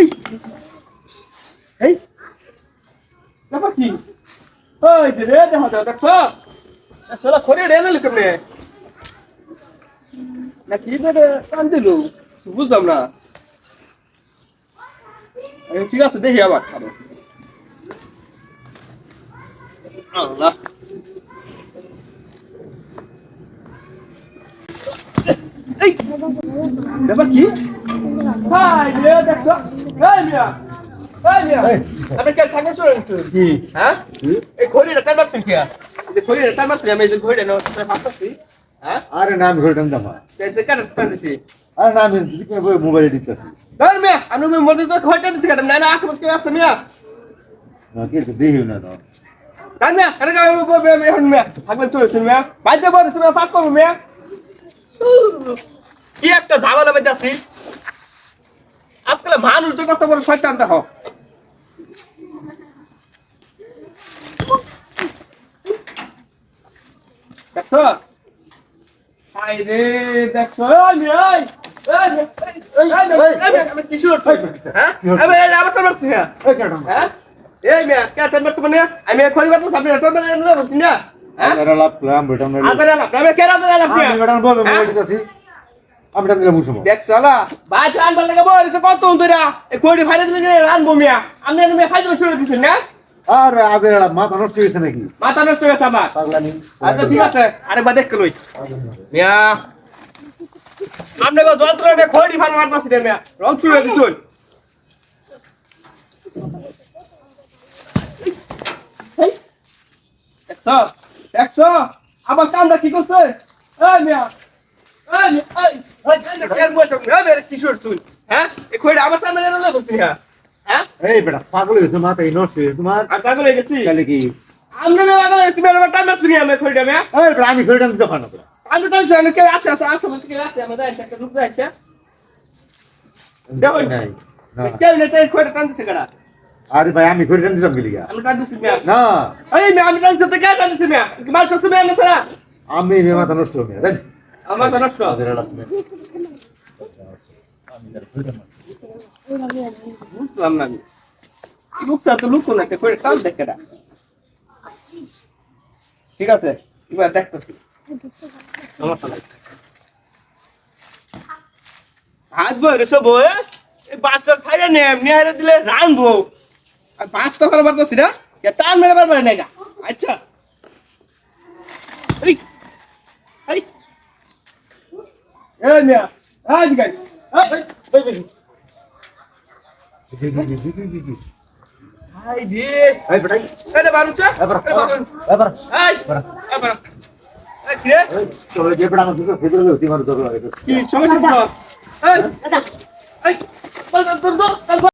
এই এই, ব্যাপার কি? ওই যে রে, দেখো দেখো চলো খরে রে না লুকে না কি রে কান দিল? বুঝলাম না। আচ্ছা, ঠিক আছে, দেখি আবার। খাব আল্লাহ। এই, ব্যাপার কি? ভাই রে দেখছ এই মিয়া এই মিয়া। আপনি কে সাইকেল চলে নিছেন কি? হ্যাঁ? এই ঘড়িটা টাইম মারছেন কি এই ঘড়িটা টাইম মারছেন আমি এই ঘড়িটা নাও ফাঁসছি হ্যাঁ? আরে না আমি ঘড়িটা দামা এই যে কেন দিছি আরে না আমি মোবাইলে দিতেছি ধর মিয়া আমি মধ্যে তো ঘড়িটা দিছি না না আশেপাশে কেউ আছে মিয়া? না কিন্তু দেখি না তো ধর মিয়া আরে গাও এখন মিয়া থাকবেন চলেছেন মিয়া। বাইতে বলছি মিয়া ফাঁক করব মিয়া। কি একটা ঝামেলা বেঁধে আছি। আজকাল মানুষ যে কত বড় শয়তান দেখো দেখছ আমি হ্যাঁ কেন হ্যাঁ মানে আমি হ্যাঁ লাভ আমি আমি টান দিলাম মুসুম দেখছ না ভাই রান বলছে কত তোরা এই ফাইলে দিলে আমি আর মেয়ে ফাইলে শুরু দিছেন না? আরে আদের মাথা নষ্ট হয়েছে নাকি? মাথা নষ্ট হয়ে গেছে আমার আচ্ছা ঠিক আছে আরেকবার দেখতে লই। মিয়া। আমরা যন্ত্রটা খড়ি মারতাছি রে মিয়া। রং শুরু দিছুন দেখছ? দেখছ? আবার কামটা কি করছে? এই মিয়া। আমি খড়িটা মিয়া দিতে পারো না আমি তো জানি কে আসে আসে আসে বলছে কে আসে আমাদের আসে একটা লোক যাচ্ছে দেখো নাই না। কে না তাই কয়টা টান দিছে গড়া আরে ভাই আমি ঘড়িটা দিতাম গেলি গা। আমি টান দিছি মিয়া। না। এই মিয়া আমি টান দিছি তো কে টান দিছি মিয়া? মার চছে মিয়া না তারা আমি মে মাথা নষ্ট দেখ। আমার তো নষ্ট বুঝলাম না আমি। লোক তো লোক না কে কয়টা টান দেখে ঠিক আছে এবার দেখতেছি। সমস্যা নাই। হাত বই রে সব এই বাসটা নে এমনি দিলে রানবো। আর বাসটা ফেলে পারতেছি না টান মেরে পারবে না। আচ্ছা। এই এই। এই মিয়া আজ গাই এই হাই রে। এই বেটা। এই বারুচা এবার এই বারু এবার এই এই বারু এই কি যে বেটা আমার ফেদর হতে মারো কি সমস্যা কি তোর? এই এই বল তোর